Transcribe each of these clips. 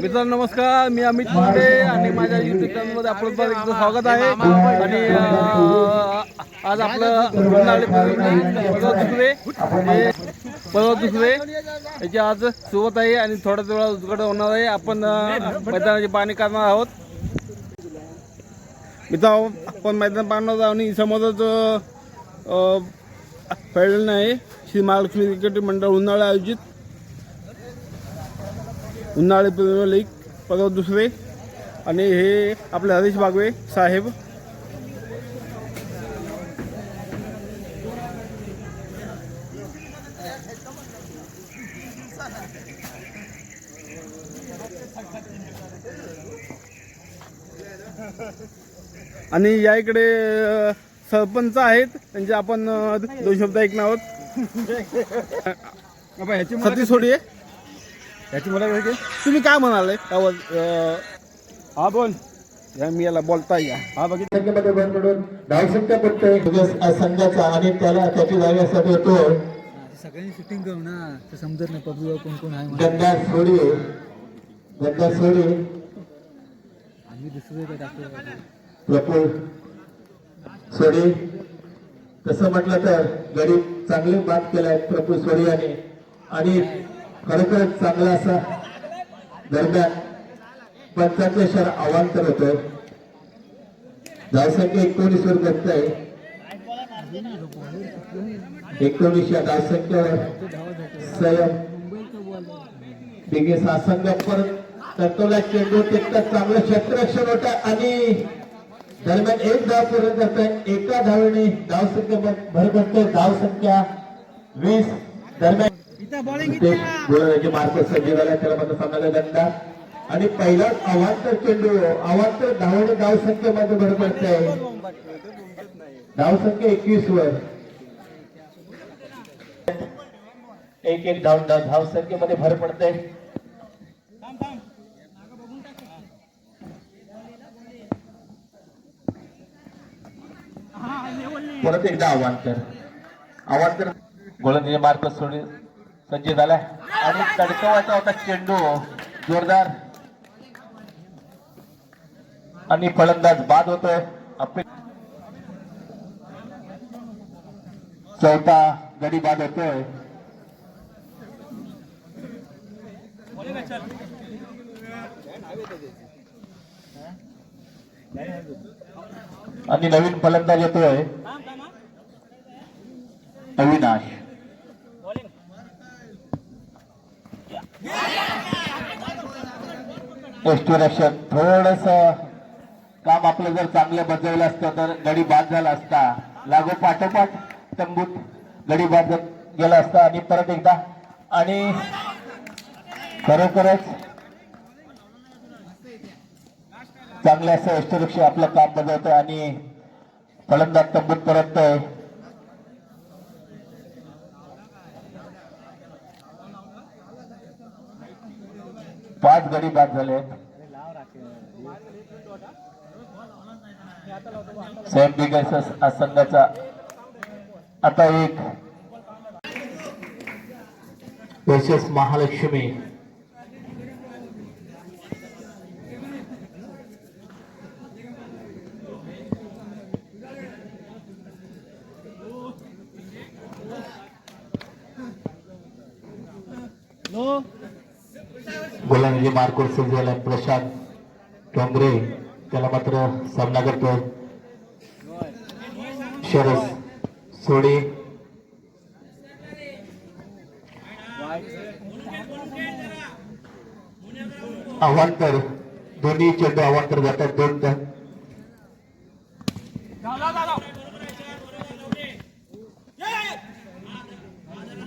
मित्रांनो नमस्कार. मी अमित मुंडे आणि माझ्या युट्यूब चॅनलमध्ये आपलं परत एकदा स्वागत आहे. आणि आज आपलं उन्हाळी दुसरे. परवा दुसरे. याची आज सुरुवात आहे आणि थोड्याच वेळा उद्घाटन होणार आहे. आपण मैदानाची पाहणी करणार आहोत. मित्र आपण मैदान पाहणार आहोत आणि समोरच फेडलं नाही. आहे श्री महालक्ष्मी क्रिकेट मंडळ उन्हाळा आयोजित. उन्हाळी लीग पर्व दुसरे. आणि हे आपले हरीश बागवे साहेब. आणि या इकडे सरपंच आहेत. त्यांचे आपण दोन शब्द ऐकणार आहोत. सतीश सोडी याची मला काय तुम्ही काय म्हणाले? अ, हा बोल. या मी याला बोलता या. हा बघित संख्येमध्ये भर पडून धावसंख्या पडतोय संघाचा आणि त्याला त्याची जाण्यासाठी येतो. सगळ्यांनी शूटिंग करू ना. ते समजत नाही पब्लिक कोण कोण आहे गद्दार सोडी. गद्दार सोडी. आम्ही दुसरे काय टाकतो प्रफुल सोडी. तसं म्हटलं तर गडी चांगले बात केलाय प्रफुल सोडी याने. आणि खरोखरच चांगला असा दरम्यान पंचायतले शहर अवांतर होतोय धावसंख्या एकोणीस वर बघताय एकोणीस या धावसंख्येवर संयम बिगे संघ परत तत्वला चेंडू तितका चांगलं क्षेत्ररक्षण होत आणि दरम्यान एक धाव पूर्ण करतोय. एका धावेने धावसंख्या भर पडतोय धावसंख्या वीस. दरम्यान ते गोलंदाजी मार्क सज्जीवाला त्याला मात्र सामनाला दंडा. आणि पहिलाच अवांतर चेंडू अवांतर धावेने धावसंख्येमध्ये भर पडतोय धावसंख्या एकवीस वर. एक एक धाव धाव- धावसंख्येमध्ये भर पडते. परत एकदा अवांतर अवांतर गोलंदाजी मार्क सोडी सज्ज झालाय. आणि तडकवायचा होता चेंडू. जोरदार. आणि फलंदाज बाद होतोय. आपले चौथा गडी बाद होतोय. आणि नवीन फलंदाज येतोय. अविनाश यष्टीरक्षक थोडस काम आपलं जर चांगलं बजवलं असतं तर गडी बाद झाला असता. लागो पाठोपाठ तंबूत गडी बाद गेला असता आणि परत एकदा. आणि खरोखरच चांगलं असं यष्टीरक्षक आपलं काम बजावतोय आणि फलंदाज तंबूत परततोय. पाच बाद झाले आहेत. सेम बिगर्स संघाचा आता एक यशस महालक्ष्मी म्हणजे माजी मार्कोर झाला प्रशांत टोंगरे त्याला मात्र सामना करतो शरस सोडे अवांतर दोन्ही चेंडू अवांतर जातात दोन तर.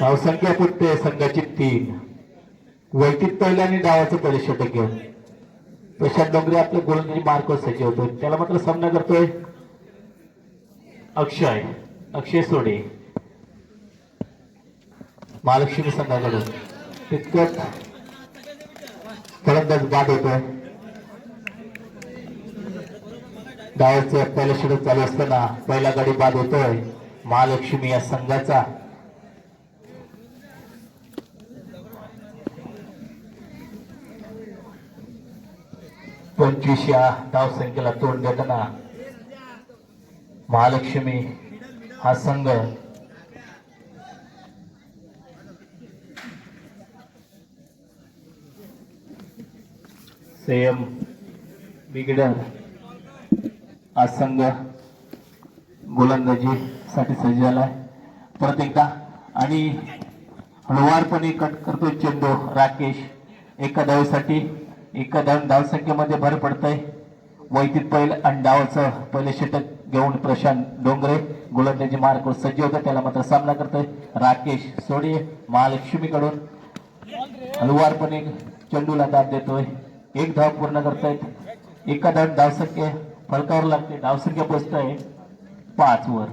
धावसंख्या पुरते संघाची तीन. वैतीत पहिल्या आणि डावाचं पहिले षटक घेऊन. प्रशांत डोंगरे आपले गोलंदाजी मार्क सज्ज होतो. त्याला मात्र सामना करतोय अक्षय अक्षय सोडे महालक्ष्मी संघाकडून. तितकंच फलंदाज बाद होतोय डावाचं पहिलं षटक चालू असताना पहिला गाडी बाद होतोय. महालक्ष्मी या संघाचा पंचवीस या धावसंख्येला तोंड देताना महालक्ष्मी हा संघ संयम बिगडर हा संघ गोलंदाजीसाठी सज्ज झालाय. परत एकदा आणि हळुवारपणे कट करतोय चेंडू राकेश एका धावेसाठी एका धावसंख्येमध्ये भर पडतंय. वैदिक पहिलं आणि डावाचं पहिले षटक घेऊन प्रशांत डोंगरे गोलंदाजी मार्कवर सज्ज होतं त्याला मात्र सामना करतोय. राकेश सोडे महालक्ष्मीकडून हलवारपणे चेंडूला दाब देतोय. एक धाव पूर्ण करतायत. एका धाव धावसंख्या फलकावर लागते. धावसंख्या पोचतंय पाच वर.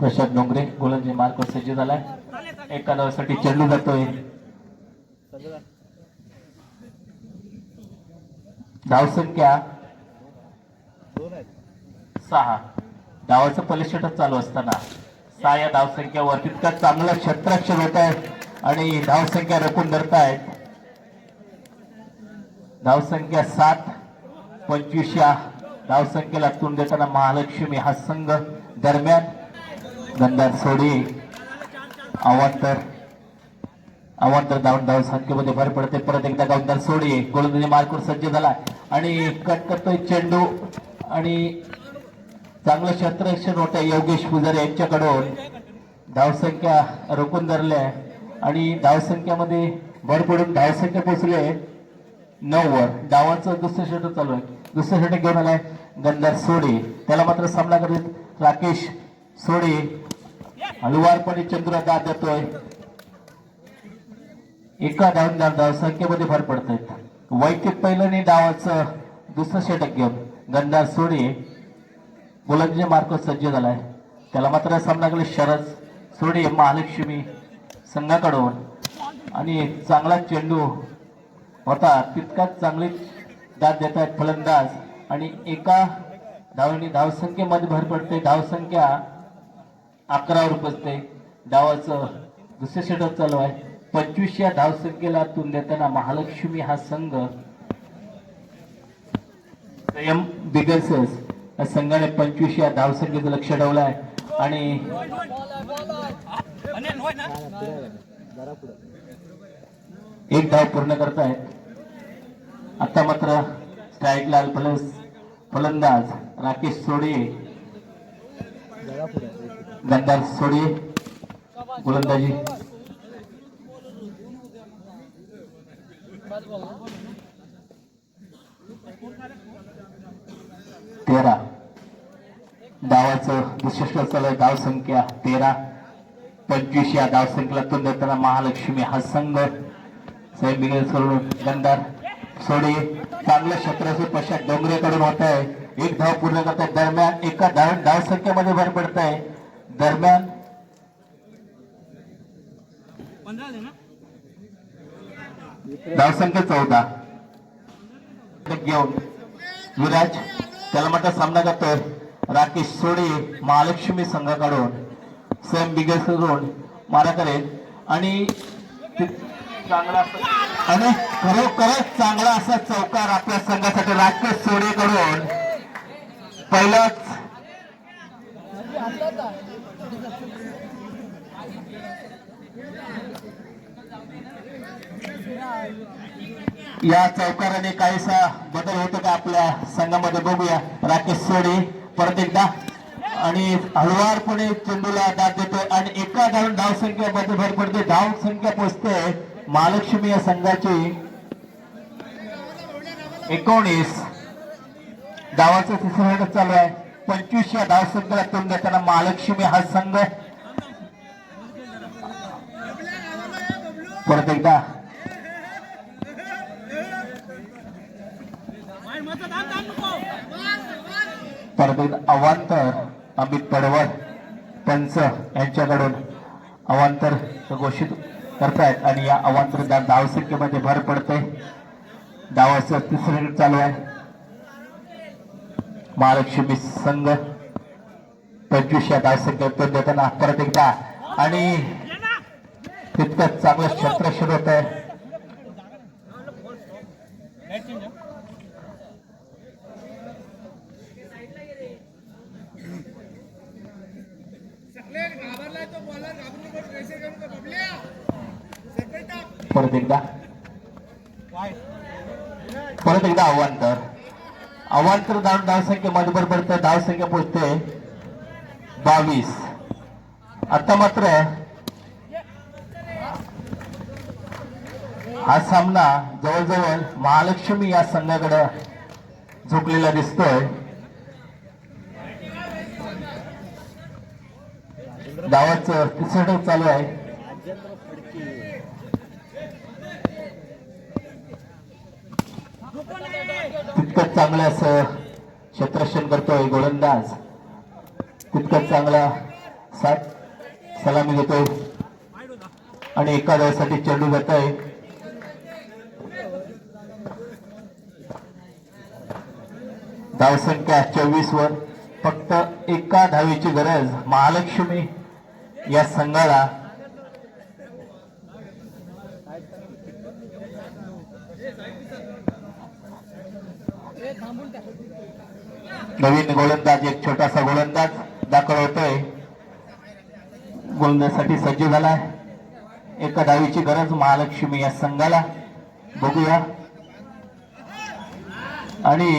प्रशांत डोंगरे? गोलंदाजी मार्कवर सज्ज झालाय. एका धावासाठी चेंडू जातोय धावसंख्या सहा. डावाचं पलिष्ठच चालू असताना सहा या धावसंख्यावर तितका चांगला क्षेत्ररक्षण होत आहे आणि धावसंख्या रकून धरतायत. धावसंख्या सात पंचवीस या धावसंख्येला तोंड देताना महालक्ष्मी हा संघ दरम्यान गंधार सोडी अवांतर अवांतर धावून धाव संख्येमध्ये भर पडते. परत एकदा गंधार सोडी गोलंदाजी मार्कवर सज्ज झाला आणि कट करतोय चेंडू. आणि चांगलं क्षेत्ररक्षण होतं योगेश पुजारी यांच्याकडून. धावसंख्या रोखून धरल्या आणि धावसंख्यामध्ये भर पडून धावसंख्या पोचले नऊवर. डावांचं दुसरं षटक चालू आहे. दुसरं षटक घेऊन आलाय गंधार सोडे. त्याला मात्र सामना करीत राकेश सोडी. हलवारपणे चंद्र दाद देतोय. एका धावून धाव धावसंख्येमध्ये भर पडत आहेत वैकिक पहिल्याने डावाचं दुसरं षटक घेऊन गंधार सोडे. गोलंदाजी मार्क सज्ज झालाय. त्याला मात्र सामना केला शरद सोडे महालक्ष्मी संघाकडून. आणि चांगला चेंडू होता. तितकाच चांगली दाद देत आहेत फलंदाज. आणि एका धावनी धावसंख्येमध्ये भर पडते धावसंख्या अकरावर पोचते डावाचं दुसरं षटक चालू आहे. पंचवीस या धावसंख्येला तून देताना महालक्ष्मी हा संघ स्वयं बिगल्सेस या संघाने पंचवीस या धावसंख्येचं लक्ष ठेवलं आहे. आणि एक धाव पूर्ण करतायत आता मात्र स्ट्राईकला फलस फलंदाज राकेश सोडे. गंधार सोडे गोलंदाजी. तेरा. डावाचं विशिष्ट चालू आहे संख्या तेरा. पंचवीस या धाव संख्येला तोंड देताना महालक्ष्मी हा संघ. सैनिक बिगेल सोडून गंधार सोडे. चांगलं क्षेत्राचे पश्चात डोंगरेकडून होत आहे एक धाव पूर्ण करत आहे दरम्यान एका धाव धाव संख्येमध्ये भर पडत आहे दरम्यान धाव संख्या चौदा घेऊन विराज त्याला मात्र सामना करतोय. राकेश सोडे महालक्ष्मी संघाकडून सेम बिगेसकडून मारा करेल. आणि चांगला आणि खरोखरच चांगला असा चौकार आपल्या संघासाठी राकेश सोडेकडून पहिलाच या चौकाराने काहीसा बदल होतो का आपल्या संघामध्ये बघूया. राकेश सोडे परत एकदा. आणि हळुवारपणे चेंडूला दाद देतोय. आणि एका धावून ढावसंख्येमध्ये भर पडते. धाव संख्या पोचते महालक्ष्मी या संघाची. एकोणीस. धावाचं तिसरं चालू आहे. पंचवीस या धाव संख्येला तोंड देताना महालक्ष्मी हा संघ. परत एकदा. एकदा अवांतर अमित पडवळ पंच यांच्याकडून अवांतर घोषित करतायत. आणि या अवांतर दा- धावसंख्येमध्ये भर पडते डावाचं तिसरं चालू आहे. महालक्ष्मी संघ पंचवीस या धावसंख्या उत्तर देताना परत एकदा. आणि तितकंच चांगलं क्षेत्रक्षण होत आहे परत एकदा. परत एकदा अवांतर अवांतर धाव धावसंख्येमध्ये बरोबर तर धावसंख्या पोचते बावीस. आता मात्र हा सामना जवळजवळ महालक्ष्मी या संघाकडे झोपलेला दिसतोय. डावाचं तिसरं चालू आहे. तितकंच चांगलं असं क्षेत्रक्षण करतोय गोलंदाज. तितकंच चांगला साठ सलामी देतोय. आणि एका धावेसाठी चेंडू जात आहे धावसंख्या चोवीस वर. फक्त एका धावेची गरज महालक्ष्मी या संघाला नवीन गोलंदाज एक छोटासा गोलंदाज दाखल होतोय गोलंदाजसाठी सज्ज झालाय. एका डावीची गरज महालक्ष्मी या संघाला. बघूया. आणि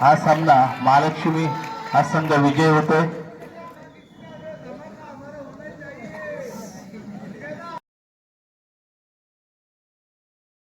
हा सामना महालक्ष्मी हा संघ विजय होतोय.